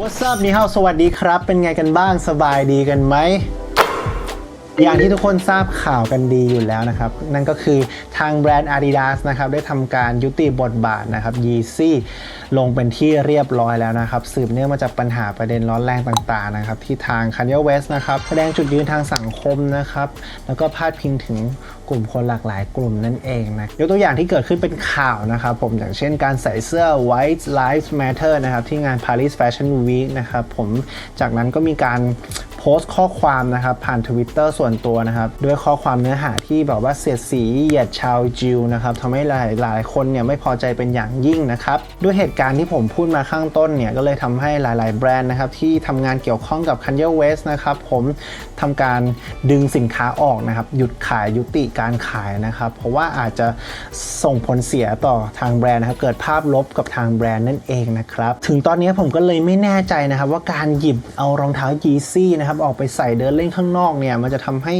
What's up นี่ฮาสวัสดีครับ เป็นไงกันบ้างสบายดีกันไหม อย่างที่ทุกคนทราบข่าวกันดีอยู่แล้วนะครับ นั่นก็คือทางแบรนด์ Adidas นะครับได้ทำการยุติบทบาทนะครับ Yeezy ลงเป็นที่เรียบร้อยแล้วนะครับ สืบเนื่องมาจากปัญหาประเด็นร้อนแรงต่างๆนะครับ ที่ทาง Kanye West นะครับ แสดงจุดยืนทางสังคมนะครับ แล้วก็พาดพิงถึงกลุ่มคนหลากหลายกลุ่มนั่นเองนะยกตัวอย่างที่เกิดขึ้นเป็นข่าวนะครับผมอย่างเช่นการใส่เสื้อ White Lives Matter นะครับที่งาน Paris Fashion Week นะครับผมจากนั้นก็มีการ พสต์ข้อความนะครับผ่าน Twitter ส่วนตัวนะครับด้วยข้อความเนื้อหาที่แบบว่าเสียดสีเหยียดชาวจิวนะครับทำให้หลายหลายคนเนี่ยไม่พอใจเป็นอย่างยิ่งนะครับด้วยเหตุการณ์ที่ผมพูดมาข้างต้นเนี่ยก็เลยทำให้หลาย ๆ แบรนด์นะครับที่ทำงานเกี่ยวข้องกับ Kanye West นะครับผมทำการดึงสินค้าออกนะครับหยุดขายยุติการขายนะครับเพราะว่าอาจจะส่งผลเสียต่อทางแบรนด์นะครับเกิดภาพลบกับทางแบรนด์นั่นเองนะครับถึงตอนนี้ผมก็เลยไม่แน่ใจนะครับว่าการหยิบเอารองเท้า Yeezy นะครับออกไปใส่เดินเล่นข้างนอกเนี่ยมันจะทำให้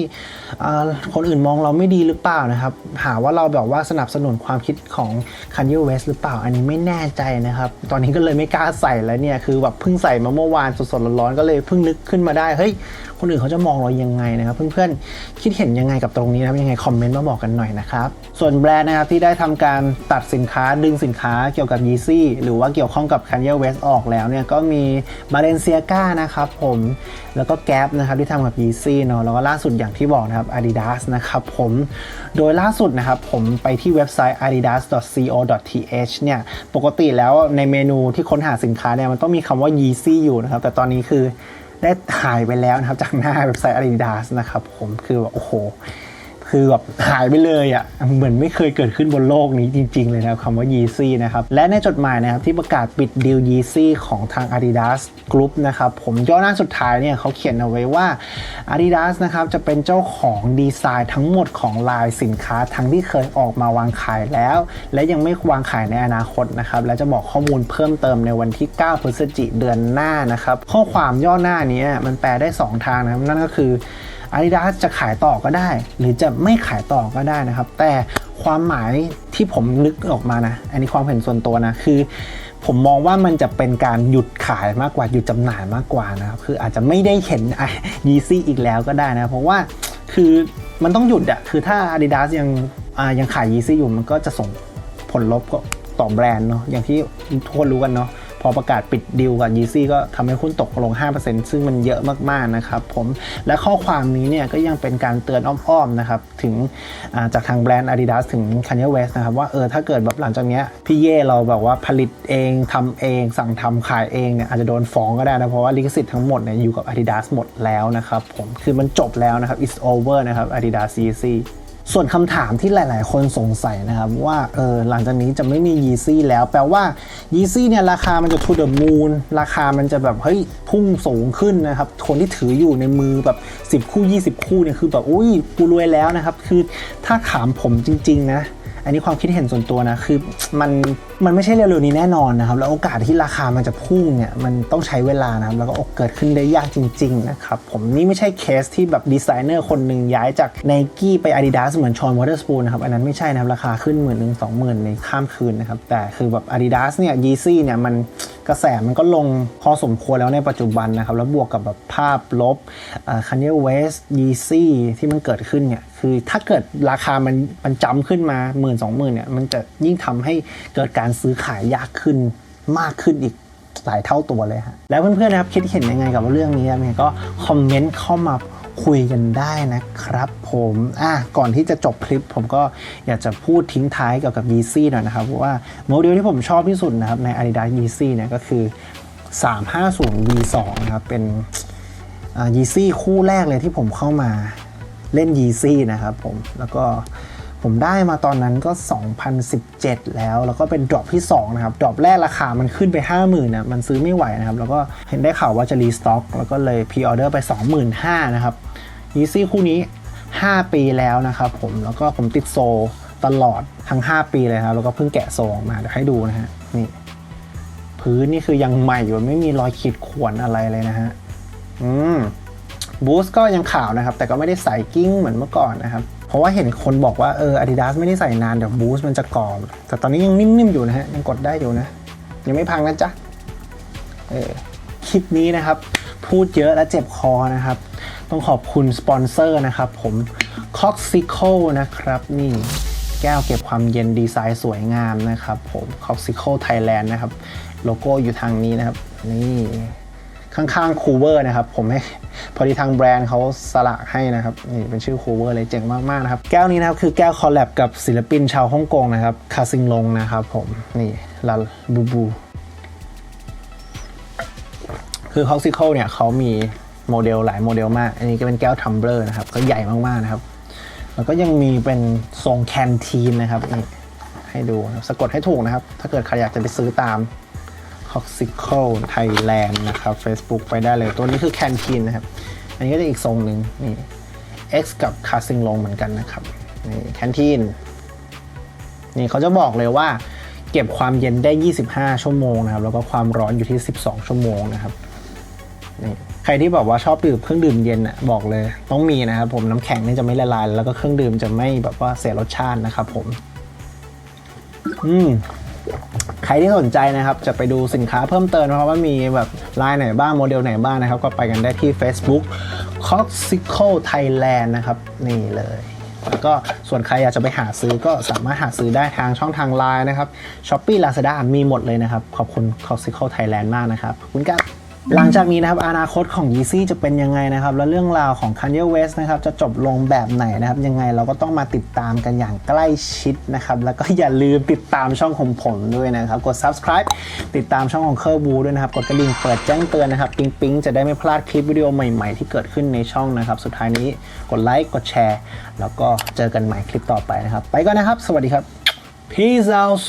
คนอื่นมองเราไม่ดีหรือเปล่านะครับหาว่าเราแบบว่าสนับสนุนความคิดของ Kanye West หรือเปล่า อันนี้ไม่แน่ใจนะครับ ตอนนี้ก็เลยไม่กล้าใส่แล้วเนี่ยคือแบบเพิ่งใส่มาเมื่อวานสดๆร้อนๆก็เลยเพิ่งนึกขึ้นมาได้เฮ้ยคนอื่นเขาจะมองเรายังไงนะครับเพื่อนๆคิดเห็นยังไงกับตรงนี้นะครับยังไงคอมเมนต์มาบอกกันหน่อยนะครับส่วนแบรนด์นะครับที่ได้ทำการตัดสินค้าดึงสินค้าเกี่ยวกับ Yeezy หรือว่าเกี่ยวข้องกับ Kanye West ออกแล้วเนี่ยก็มี Balenciaga นะครับผมแล้วก็ Gap นะครับที่ทำกับ Yeezy เนาะแล้วก็ล่าสุดอย่างที่บอกนะครับ Adidas นะครับผมโดยล่าสุดนะครับผมไปที่เว็บไซต์ adidas.co.th เนี่ยปกติแล้วในเมนูที่ค้นหาสินค้าเนี่ยมันต้องมีคำว่า Yeezy อยู่นะครับ แต่ตอนนี้คือได้หายไปแล้วนะครับจากหน้าเว็บไซต์ Adidas นะครับผมคือแบบโอ้โห คือแบบหายไปเลยอะ่ะเหมือนไม่เคยเกิดขึ้นบนโลกนี้จริง ๆ เลยนะคำว่า Yeezy นะครับ และในจดหมายนะครับที่ประกาศปิดดีล Yeezy ของทาง Adidas Group นะครับ ผมย่อหน้าสุดท้ายเนี่ยเขาเขียนเอาไว้ว่า Adidas นะครับจะเป็นเจ้าของดีไซน์ทั้งหมดของลายสินค้าทั้งที่เคยออกมาวางขายแล้ว และยังไม่วางขายในอนาคตนะครับและจะบอกข้อมูลเพิ่มเติมในวันที่ 9 พฤศจิกเดือนหน้านะครับข้อความย่อหน้านี้มันแปลได้ 2 ทางนะครับนั่นก็คือ Adidas จะขายต่อก็ได้ หรือจะไม่ขายต่อก็ได้นะครับ แต่ความหมายที่ผมนึกออกมานะ อันนี้ความเห็นส่วนตัวนะ คือ ผมมองว่ามันจะเป็นการหยุดขายมากกว่าหยุดจำหน่ายมากกว่านะครับ คืออาจจะไม่ได้เห็นยีซี่อีกแล้วก็ได้นะ เพราะว่าคือมันต้องหยุดอะคือถ้า Adidas ยังยังขายยีซี่อยู่มันก็จะส่งผลลบต่อแบรนด์เนาะอย่างที่ทุกคนรู้กันเนาะ อประกาศปิดดีลกับ Yeezy ก็ทำให้หุ้นตกลง 5%ซึ่งมันเยอะมากๆนะครับผมและข้อความนี้เนี่ยก็ยังเป็นการเตือนอ้อมๆนะครับถึงาจากทางแบรนด์ Adidas ถึง Kanye West นะครับว่าเออถ้าเกิดแบบหลังจากเนี้ยพี่เย่เราแบบว่าผลิตเองทำเอง สั่งทำขายเองเนี่ยอาจจะโดนฟ้องก็ได้นะ เพราะว่าลิขสิทธิ์ทั้งหมดเนี่ยอยู่กับ Adidas หมดแล้วนะครับผมคือมันจบแล้วนะครับ it's over นะครับ Adidas Yeezy ส่วนคำถามที่หลาย ๆ คนสงสัยนะครับ ว่าเออหลังจากนี้จะไม่มียีซี่แล้ว แปลว่ายีซี่เนี่ยราคามันจะทูเดอะมูนราคามันจะแบบเฮ้ยพุ่งสูงขึ้นนะครับ คนที่ถืออยู่ในมือแบบ 10 คู่ 20 คู่เนี่ยคือแบบอุ้ยกูรวยแล้วนะครับ คือถ้าถามผมจริง ๆ นะ อันนี้ความคิดเห็นส่วนตัวนะคือมันมันไม่ใช่เร็วๆนี้แน่นอนนะครับ แล้วโอกาสที่ราคามันจะพุ่งเนี่ยมันต้องใช้เวลานะครับแล้วก็เกิดขึ้นได้ยากจริงๆนะครับผมนี่ไม่ใช่เคสที่แบบดีไซเนอร์คนหนึ่งย้ายจากไนกี้ไป Adidas เหมือนชอนวอเตอร์สปูนนะครับอันนั้นไม่ใช่นะครับราคาขึ้นหมื่นหนึ่งสองหมื่นในข้ามคืนนะครับแต่คือแบบ Adidas เนี่ยยีซี่เนี่ยมันกระแสมันก็ลงพอสมควรแล้วในปัจจุบันนะครับ แล้วบวกกับแบบภาพลบคันเยเวสยีซี่ที่มันเกิดขึ้นเนี่ย คือถ้าเกิดราคามันมันจำขึ้นมาหมื่นสองหมื่นเนี่ย มันจะยิ่งทำให้เกิดการซื้อขายยากขึ้นมากขึ้นอีกหลายเท่าตัวเลยฮะแล้วเพื่อนๆนะครับคิดเห็นยังไงกับเรื่องนี้ครับเนี่ยก็คอมเมนต์เข้ามา คุยกันได้นะครับผมอะก่อนที่จะจบคลิปผมก็อยากจะพูดทิ้งท้ายเกี่ยวกับ Yeezy หน่อยนะครับว่าโมเดลที่ผมชอบที่สุดนะครับใน Adidas Yeezy เนี่ยก็คือ 350 V2 นะครับเป็นยีซี่คู่แรกเลยที่ผมเข้ามาเล่นยีซี่นะครับผมแล้วก็ ผมได้มาตอนนั้นก็ 2017 แล้ว แล้วก็เป็นดรอปที่ 2 นะครับ ดรอปแรกราคามันขึ้นไป 50,000นะมันซื้อไม่ไหวนะครับ แล้วก็เห็นได้ข่าวว่าจะรีสต็อก แล้วก็เลยพรีออเดอร์ไป 25,000นะครับ Yeezy คู่นี้ 5 ปีแล้วนะครับผม แล้วก็ผมติดโซตลอดทั้ง 5 ปีเลยครับ แล้วก็เพิ่งแกะโซออกมาเดี๋ยวให้ดูนะฮะ นี่ พื้นนี่คือยังใหม่อยู่ ไม่มีรอยขีดข่วนอะไรเลยนะฮะ อืมบูสก็ยังขาวนะครับ แต่ก็ไม่ได้ใสกิ้งเหมือนเมื่อก่อนนะครับ ราะว่าเห็นคนบอกว่าเออ Adidas ไม่ได้ใส่นานเดี๋ยวบูสมันจะกรอบแต่ตอนนี้ยังนิ่มๆอยู่นะฮะยังกดได้อยู่นะ ยังไม่พังนะจ๊ะเออคลิปนี้นะครับ พูดเยอะและเจ็บคอนะครับ ต้องขอบคุณสปอนเซอร์นะครับ ผม c o x i c o นะครับ นี่แก้วเก็บความเย็นดีไซน์สวยงามนะครับ ผม c o x i c o Thailand นะครับ โลโก้อยู่ทางนี้นะครับ นี่ ข้างๆคูเวอร์นะครับ ผมให้พอดีทางแบรนด์เขาสละให้นะครับนี่เป็นชื่อคูเวอร์เลยเจ๋งมากๆนะครับ แก้วนี้นะครับคือแก้วคอลแลบกับศิลปินชาวฮ่องกงนะครับคาซิงลงนะครับผมนี่ลาบูบู คือคอ x ซิเคิลเนี่ยเขามีโมเดลหลายโมเดลมาก อันนี้ก็เป็นแก้วทัมเบอร์นะครับ ก็ใหญ่มากๆนะครับ แล้วก็ยังมีเป็นทรงแคนทีนนะครับนี่ให้ดูนะครับสะกดให้ถูกนะครับ ถ้าเกิดใครอยากจะไปซื้อตาม c o x i c a l Thailand นะครับ Facebook ไปได้เลย ตัวนี้คือแคนทีนนะครับ อันนี้ก็จะอีกทรงหนึ่งนี่ X กับคาซิงลงเหมือนกันนะครับนี่แคนทีนนี่เขาจะบอกเลยว่า เก็บความเย็นได้ 25 ชั่วโมงนะครับ แล้วก็ความร้อนอยู่ที่ 12 ชั่วโมงนะครับนี่ใครที่แบบว่าชอบดื่มเครื่องดื่มเย็นอะบอกเลย ต้องมีนะครับผมน้ำแข็งนี่จะไม่ละลาย แล้วก็เครื่องดื่มจะไม่แบบว่าเสียรสชาตินะครับผม อืม ใครที่สนใจนะครับจะไปดูสินค้าเพิ่มเติมนะครับว่ามีแบบลายไหนบ้างโมเดลไหนบ้างนะครับ ก็ไปกันได้ที่ Facebook c o x i c o Thailand นะครับ นี่เลยแล้วก็ส่วนใครอยากจะไปหาซื้อก็สามารถหาซื้อได้ทางช่องทางไลน์นะครับ Shopee Lazada มีหมดเลยนะครับ ขอบคุณ c o x i c o Thailand มากนะครับ ขอบคุณครับ หลังจากนี้นะครับอนาคตของ Yeezy จะเป็นยังไงนะครับ แล้วเรื่องราวของ Kanye West นะครับจะจบลงแบบไหนนะครับ ยังไงเราก็ต้องมาติดตามกันอย่างใกล้ชิดนะครับ แล้วก็อย่าลืมติดตามช่องของผมด้วยนะครับ กด subscribe ติดตามช่องของเคอร์บูด้วยนะครับ กดกระดิ่งเปิดแจ้งเตือนนะครับ ปิ๊งปิ๊งจะได้ไม่พลาดคลิปวิดีโอใหม่ ๆ ที่เกิดขึ้นในช่องนะครับ สุดท้ายนี้กดไลค์กดแชร์ แล้วก็เจอกันใหม่คลิปต่อไปนะครับ ไปก่อนนะครับ สวัสดีครับ peace out